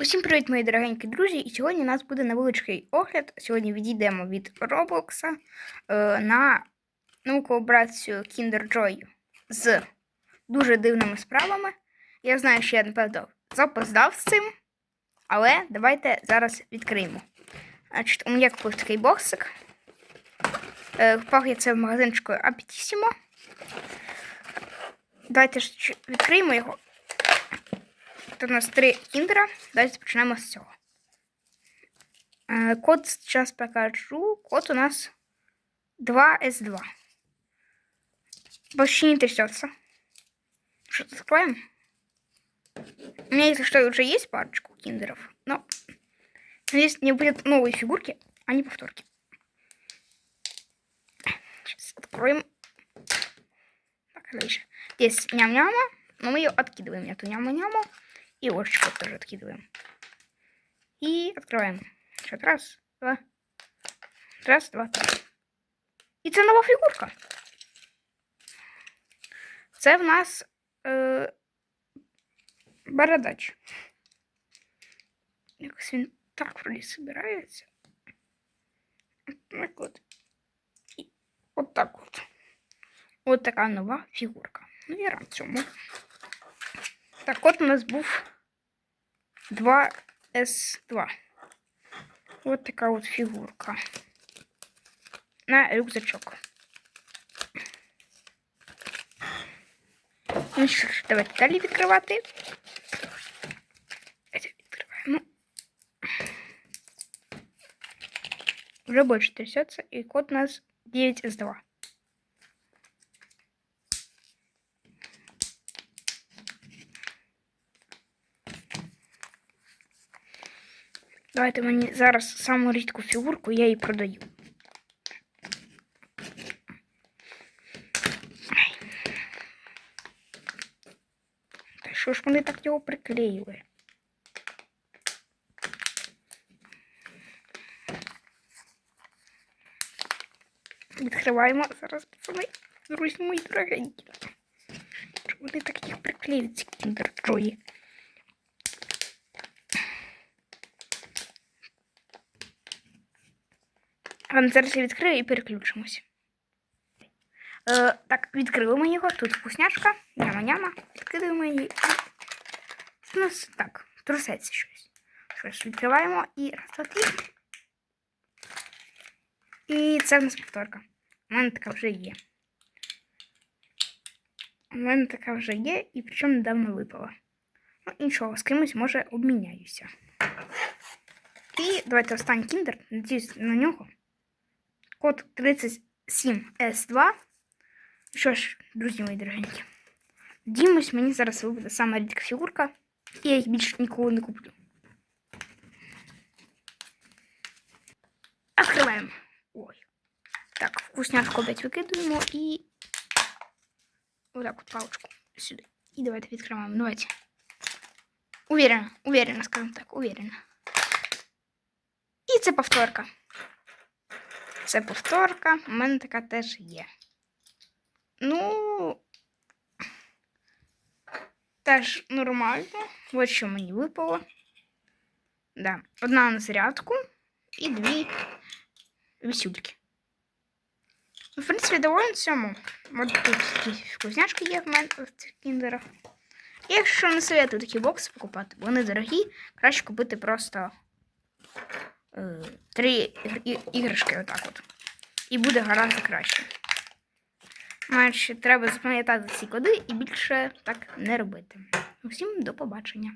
Усім привіт, мої дорогенькі друзі! І сьогодні у нас буде невеличкий огляд. Сьогодні відійдемо від Roblox е, на нову колаборацію Kinder Joy з дуже дивними справами. Я знаю, що я, напевно, запоздав з цим, але давайте зараз відкриємо. Значить, у мене купив такий боксик. Е, я це в магазинчику Апетісімо. Давайте ж відкриємо його. Тут у нас три кіндера. Давайте почнемо з цього. Е, Код зараз покажу. Код у нас 2С2. Почти не трясется. Что-то откроем. У меня, если что, уже есть парочку киндеров. Но надеюсь, не будет новые фигурки, а не повторки. Сейчас откроем. Так, дальше. Здесь ням-няма, но мы ее откидываем, эту няму-няму. И ложечку тоже откидываем. И открываем. Счет раз, два. Раз, два, три. І це нова фігурка. Це в нас е, бородач. Якось він так вроді збирається. Так от. І от так от. От така нова фігурка. Ну, я рад цьому. Так, от у нас був 2С2. От така от фігурка. На рюкзачок. Ну що ж, давайте далі відкривати. Давайте відкриваємо. Вже більше трясеться, і код у нас 9С2. Давайте мені зараз саму рідку фігурку, я її продаю. Та що ж вони так його приклеїли? Відкриваємо зараз, пацани, друзі мої дорогенькі. Що вони так їх приклеюють, ці кіндер-джої? Ладно, зараз я відкрию і переключимось. Е, так, відкрили його. Тут вкусняшка, няма-няма. Відкидаємо її. Це у нас так, трусеться щось. Щось відкриваємо і раз, два, три. І це в нас повторка. У мене така вже є. У мене така вже є, і причому недавно випала. Ну, нічого, з кимось може обміняюся. І давайте останній кіндер. Надіюсь на нього. Код 37S2. Що ж, друзі мої дорогенькі. Дімось, мені зараз вибуде сама рідка фігурка, і я їх більше ніколи не куплю. Откриваємо. Ой. Так, вкусняшку опять викидуємо і. Отак от паличку сюди. І давайте відкриваємо. Давайте. Уверена, уверена, скажімо так, уверена. І це повторка. Це повторка. У мене така теж є. Ну, теж нормально. Ось що мені випало. Да. Одна на зарядку і дві вісюльки. Ну, в принципі, доволі цьому. От тут такі вкусняшки є в мене в цих кіндерах. Якщо не советую такі бокси покупати, вони дорогі, краще купити просто три іграшки отак от. І буде гораздо краще. Значить, треба запам'ятати ці коди і більше так не робити. Усім до побачення.